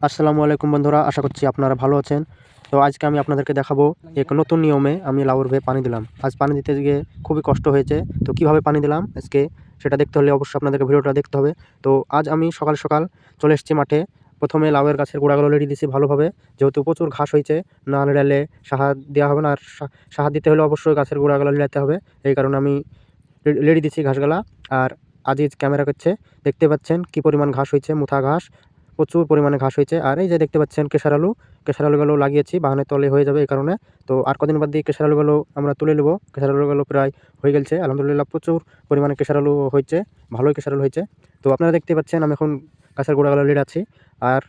আসসালামু আলাইকুম বন্ধুরা, আশা করছি আপনারা ভালো আছেন। তো আজকে আমি আপনাদেরকে দেখাবো এক নতুন নিয়মে আমি লাউর ভে পানি দিলাম। আজ পানি দিতে গিয়ে খুবই কষ্ট হয়েছে। তো কীভাবে পানি দিলাম আজকে সেটা দেখতে হলে অবশ্যই আপনাদেরকে ভিডিওটা দেখতে হবে। তো আজ আমি সকাল সকাল চলে এসেছি মাঠে। প্রথমে লাউয়ের গাছের গোড়াগুলো লেড়ি দিয়েছি ভালোভাবে। যেহেতু প্রচুর ঘাস হয়েছে, না লেড়ালে সাহা দেওয়া হবে না। আর সাহা দিতে হলে অবশ্যই গাছের গোড়াগুলো লেড়াতে হবে। এই কারণে আমি লে- লেড়ি দিচ্ছি ঘাসগুলা। আর আজিজ ক্যামেরা করছে, দেখতে পাচ্ছেন কি পরিমাণ ঘাস হয়েছে মুথা ঘাস। প্রচুর পরিমাণে ঘাস হয়েছে। আর এই যে দেখতে পাচ্ছেন কেশার আলু, কেশার আলুগুলো লাগিয়েছি বাহানের তলে হয়ে যাবে এই কারণে। তো আর কদিন বাদ দিয়ে কেশার আলুগুলো আমরা তুলে নেব। কেশার আলুগুলো প্রায় হয়ে গেছে আলহামদুলিল্লাহ প্রচুর পরিমাণে কেশার আলু হয়েছে, ভালোই কেশার আলু হয়েছে। তো আপনারা দেখতে পাচ্ছেন আমি এখন গাছের গোড়াগুলো লেড়াচ্ছি আর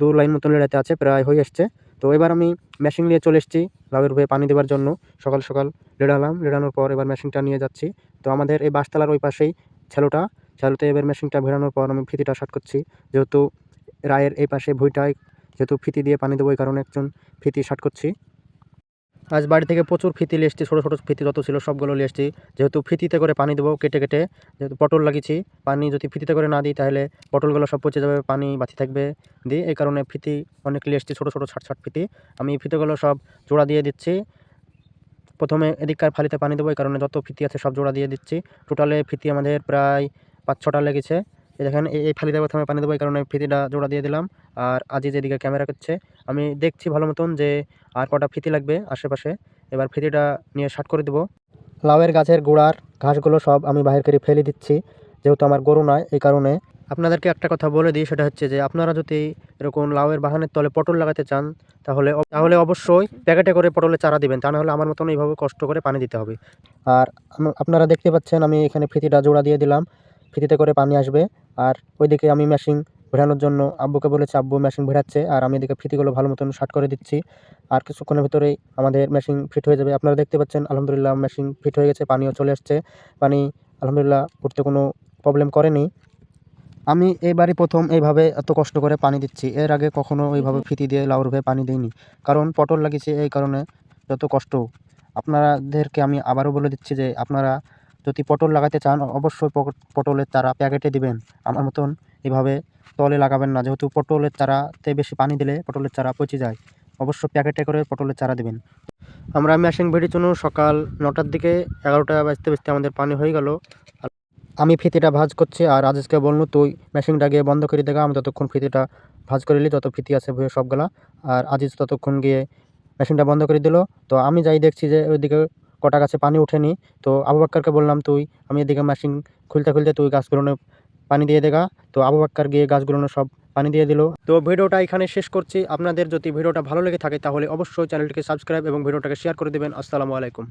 দু লাইন মতন লেড়াতে আছে, প্রায় হয়ে আসছে। তো এবার আমি মেশিন নিয়ে চলে এসেছি লাউয়ের ভয়ে পানি দেওয়ার জন্য। সকাল সকাল লেড়ালাম, লেড়ানোর পর এবার মেশিনটা নিয়ে যাচ্ছি। তো আমাদের এই বাসতলার ওই পাশেই ছেলোটা, ছেলোতে এবার মেশিনটা ভেড়ানোর পর আমি ফিতিটা শার্ট করছি। যেহেতু রায়ের এই পাশে ভুইটায় যেহেতু ফিতি দিয়ে পানি দেবো এই কারণে একজন ফিতি শার্ট করছি। আজ বাড়ি থেকে প্রচুর ফিতি নিয়ে এসছি ছোটো ছোটো ফিতি যত ছিল সবগুলো নিয়ে এসছি যেহেতু ফিতিতে করে পানি দেবো, কেটে কেটে যেহেতু পটল লাগিয়েছি, পানি যদি ফিতিতে করে না দিই তাহলে পটলগুলো সব পচে যাবে, পানি বাতি থাকবে। দিই এই কারণে ফিতি অনেক নিয়ে এসছি ছোটো ছোটো ছাট ছাট ফিতি। আমি ফিতেগুলো সব জোড়া দিয়ে দিচ্ছি। প্রথমে এদিককার ফালিতে পানি দেবো, এই কারণে যত ফিতি আছে সব জোড়া দিয়ে দিচ্ছি। টোটালে ফিতি আমাদের প্রায় পাঁচ ছটা লেগেছে। দেখেন, এই ফালিতে প্রথমে পানি দেবো, এই কারণে ফিতিটা জোড়া দিয়ে দিলাম। আর আজি যেদিকে ক্যামেরা করছে, আমি দেখছি ভালো মতন যে আর কটা ফিতি লাগবে আশেপাশে। এবার ফিতিটা নিয়ে শার্ট করে দেবো। লাউয়ের গাছের গোড়ার ঘাসগুলো সব আমি বাহির করে ফেলে দিচ্ছি, যেহেতু আমার গরু নয়, এই কারণে। আপনাদেরকে একটা কথা বলে দিই, সেটা হচ্ছে যে আপনারা যদি এরকম লাউয়ের বাগানের তলে পটল লাগাতে চান, তাহলে তাহলে অবশ্যই প্যাকেটে করে পটলের চারা দিবেন, তা নাহলে আমার মতন এইভাবে কষ্ট করে পানি দিতে হবে। আর আপনারা দেখতে পাচ্ছেন, আমি এখানে ফিতিটা জোড়া দিয়ে দিলাম। ফিতিতে করে পানি আসবে। আর ওইদিকে আমি মেশিন ভেড়ানোর জন্য আব্বুকে বলেছি আব্বু মেশিন ভেড়াচ্ছে আর আমি এদিকে ফিতিগুলো ভালো মতন শার্ট করে দিচ্ছি। আর কিছুক্ষণের ভিতরেই আমাদের মেশিন ফিট হয়ে যাবে। আপনারা দেখতে পাচ্ছেন আলহামদুলিল্লাহ মেশিন ফিট হয়ে গেছে পানিও চলে আসছে। পানি আলহামদুলিল্লাহ উঠতে কোনো প্রবলেম করেনি। আমি এবারই প্রথম এইভাবে এত কষ্ট করে পানি দিচ্ছি। এর আগে কখনো ওইভাবে ফিতি দিয়ে লাউর ভয়ে পানি দিইনি। কারণ পটল লাগিয়েছি এই কারণে যত কষ্ট। আপনাদেরকে আমি আবারও বলে দিচ্ছি যে আপনারা যদি পটল লাগাতে চান, অবশ্যই পটলের চারা প্যাকেটে দিবেন। আমার মতন এভাবে তলে লাগাবেন না। যেহেতু পটলের চারাতে বেশি পানি দিলে পটলের চারা পচে যায়, অবশ্য প্যাকেটে করে পটলের চারা দিবেন। আমরা মেশিন ভেড়ি জন্য সকাল নটার দিকে এগারোটা বাজতে বাজতে আমাদের পানি হয়ে গেল। আমি ফিতিটা ভাজ করছি আর রাজেশকে বলল, তুই মেশিনটা গিয়ে বন্ধ করে দেখা আমি ততক্ষণ ফিতিটা ভাজ করে নিলি, যত ফিতি আছে ভুয়ে সবগুলা। আর আজিজ ততক্ষণ গিয়ে মেশিনটা বন্ধ করে দিল। তো আমি যাই দেখছি যে ওইদিকে কটা গাছে পানি ওঠেনি। তো আবু বাক্কারকে বললাম, তুই, আমি এদিকে মেশিন খুলতে খুলতে তুই গাছগুলো পানি দিয়ে দেখা তো আবু বাক্কার গিয়ে গাছগুলো সব পানি দিয়ে দিল। তো ভিডিওটা এখানে শেষ করছি। আপনাদের যদি ভিডিওটা ভালো লেগে থাকে, তাহলে অবশ্যই চ্যানেলটিকে সাবস্ক্রাইব এবং ভিডিওটাকে শেয়ার করে দেবেন। আসসালামু আলাইকুম।